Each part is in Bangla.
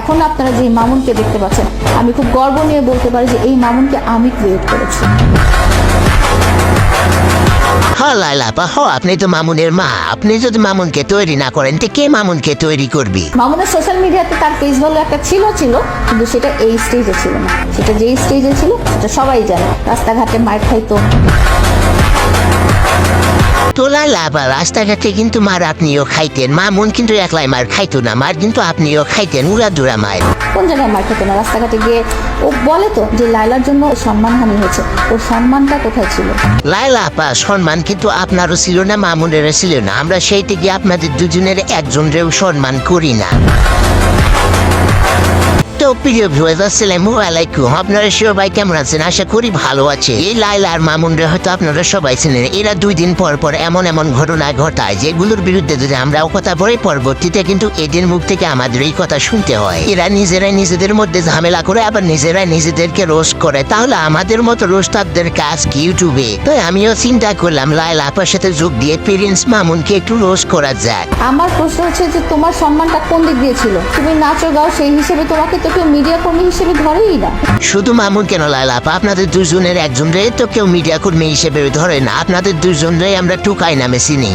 এখন আপনারা যে মামুনকে দেখতে পাচ্ছেন আমি খুব গর্ব নিয়ে বলতে পারি যে এই মামুনকে আমি ক্রিয়েট করেছি। হ লাইলাপা আপনি তো মামুনের মা। আপনি যদি মামুনকে তৈরি না করেন তো কে মামুনকে তৈরি করবি? মামুনের সোশ্যাল মিডিয়াতে তার পেজ ভালো একটা ছিল ছিল কিন্তু সেটা এই স্টেজে ছিল না। সেটা যেই স্টেজে ছিল সেটা সবাই জানে। রাস্তাঘাটে মার খাইতো। তো লাইলাপা রাস্তাঘাটে কিন্তু মার আপনিও খাইতেন। মামুন কিন্তু একলাই মার খাইতো না। মার কিন্তু আপনিও খাইতেন। উড়া দুরা মায়ের কোন জায়গায় মার খেতো না? রাস্তাঘাটে গিয়ে ও বলে তো যে লাইলার জন্য সম্মানহানি হয়েছে। ওর সম্মানটা কোথায় ছিল? লাইলা আপা সম্মান কিন্তু আপনারও ছিল না মামুনেরও ছিল না। আমরা সেই থেকে আপনাদের দুজনের একজনেরও সম্মান করি না। প্রিয় ভিউয়ার্স আসসালামু আলাইকুম। আপনারা সবাই কেমন আছেন? আশা করি ভালো আছে এই লাইলা আর মামুনরা হয়তো আপনারা সবাই ছিলেন এরা দুই দিন পর পর এমন এমন ঘটনা ঘটায়, যেগুলোর বিরুদ্ধে যদি আমরা কথা বলি, পরবর্তীতে কিন্তু এদের মুখ থেকে আমাদের এই কথা শুনতে হয়। এরা নিজেরাই নিজেদের মধ্যে ঝামেলা করে, আবার নিজেরাই নিজেদেরকে রোস্ট করে। তাহলে আমাদের মতো রোস্টারদের কাজ কি ইউটিউবে? তাই আমিও চিন্তা করলাম লাইলা আপার সাথে যোগ দিয়ে প্রিন্স মামুনকে একটু রোস্ট করা যাক। আমার প্রশ্ন হচ্ছে যে তোমার সম্মানটা কোন দিক দিয়ে ছিল? তুমি নাচো, গাও, সেই হিসেবে তোমাকে তো কেউ মিডিয়া কর্মী হিসেবে ধরেই না। শুধু মামুন কেন লাইলা আপা আপনাদের দুজনের একজন রে তো কেউ মিডিয়া কর্মী হিসেবে ধরে না। আপনাদের দুজন রে আমরা টুকাই নামে চিনি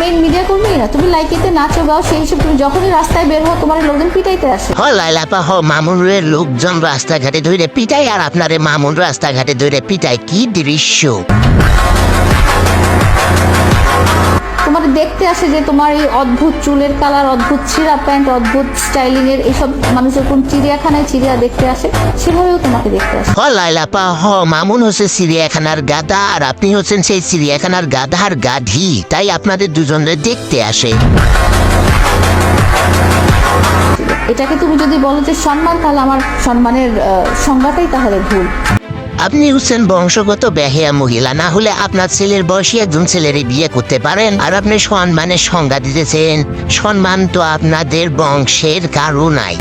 মেন মিডিয়া কর্মী না। তুমি লাইকেতে নাচো গাও সেই হিসেবে তুমি যখনই রাস্তায় বের হও তোমার লোকজন পিটাইতে আসে। হ লাইলাপা হ মামুনের লোকজন রাস্তাঘাটে ধরে পিটাই আর আপনারে মামুন রাস্তাঘাটে ধরে পিটাই কি দৃশ্য? তোমার দেখতে আসে যে তোমার এই অদ্ভুত চুলের কালার অদ্ভুত ছিঁড়া প্যান্ট অদ্ভুত স্টাইলিং এর এইসব মানুষ যখন চিড়িয়াখানায় চিড়িয়া দেখতে আসে সেভাবেও তোমাকে দেখতে আসে। হ লাইলাপা হ মামুন হচ্ছে চিড়িয়াখানার গাদা আর আপনি হচ্ছেন সেই চিড়িয়াখানার গাধার গাধি তাই আপনাদের দুজনের দেখতে আসে। এটাকে তুমি যদি বলো যে সম্মান তাহলে আমার সম্মানের সংজ্ঞাটাই তাহলে ভুল। আপনি হচ্ছেন বংশগত বেহেয়া মহিলা, না হলে আপনার ছেলের বয়সী একজন ছেলের বিয়ে করতে পারেন। আর আপনি সম্মানের সংজ্ঞা দিতেছেন, সম্মান তো আপনাদের বংশের কারও নাই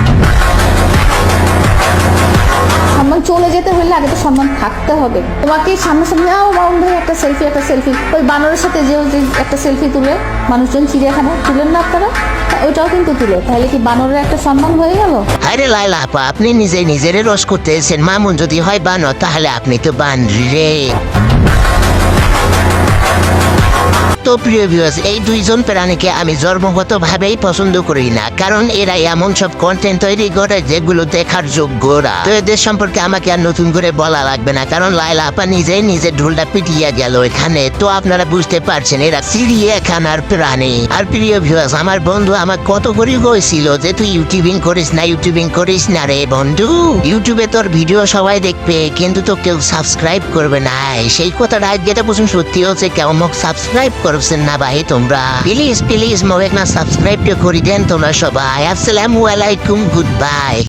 সম্মান চলে যেতে হলে আগে তো সম্মান থাকতে হবে। তোমাকে সামনাসামনি, আও মাউন ভাই, একটা সেলফি একটা সেলফি ওই বানরের সাথে যে একটা সেলফি তুলে, মানুষজন চিড়িয়াখানা তুলেন না আপনারা? ওইটাও কিন্তু তুলে। তাহলে কি বানরের একটা সম্মান হয়ে গেল? আরে লাইলা আপা, আপনি নিজে নিজের রস করতেছেন মামুন যদি হয় বানর, তাহলে আপনি তো বান রে। তো প্রিয় ভিউয়ার্স এই দুইজন প্রাণীকে আমি জন্মগত ভাবেই পছন্দ করি না, কারণ এরা এমন সব কন্টেন্ট তৈরি করে যেগুলো দেখার যোগ্যরা তো এদের সম্পর্কে আমাকে আর নতুন করে বলা লাগবে না, কারণ লাইলা আপা নিজেই নিজের ঢোলটা পিটিয়ে গেল এখানে। তো আপনারা বুঝতে পারছেন, এরা চিড়িয়াখানার প্রাণী। আর প্রিয় ভিউয়ার্স আমার বন্ধু আমার কত করে কইছিল যে, তুই ইউটিউবিং করিস না, ইউটিউবিং করিস না রে বন্ধু। ইউটিউবে তোর ভিডিও সবাই দেখবে, কিন্তু তো কেউ সাবস্ক্রাইব করবে না। সেই কথাটা যেটা বুঝুন সত্যি হচ্ছে কেউ মোক সাবস্ক্রাইব করছেন না ভাই তোমরা। প্লিজ প্লিজ মোবাইল একটা সাবস্ক্রাইব করে দেন তোমরা সবাই। আসসালামু আলাইকুম গুড বাই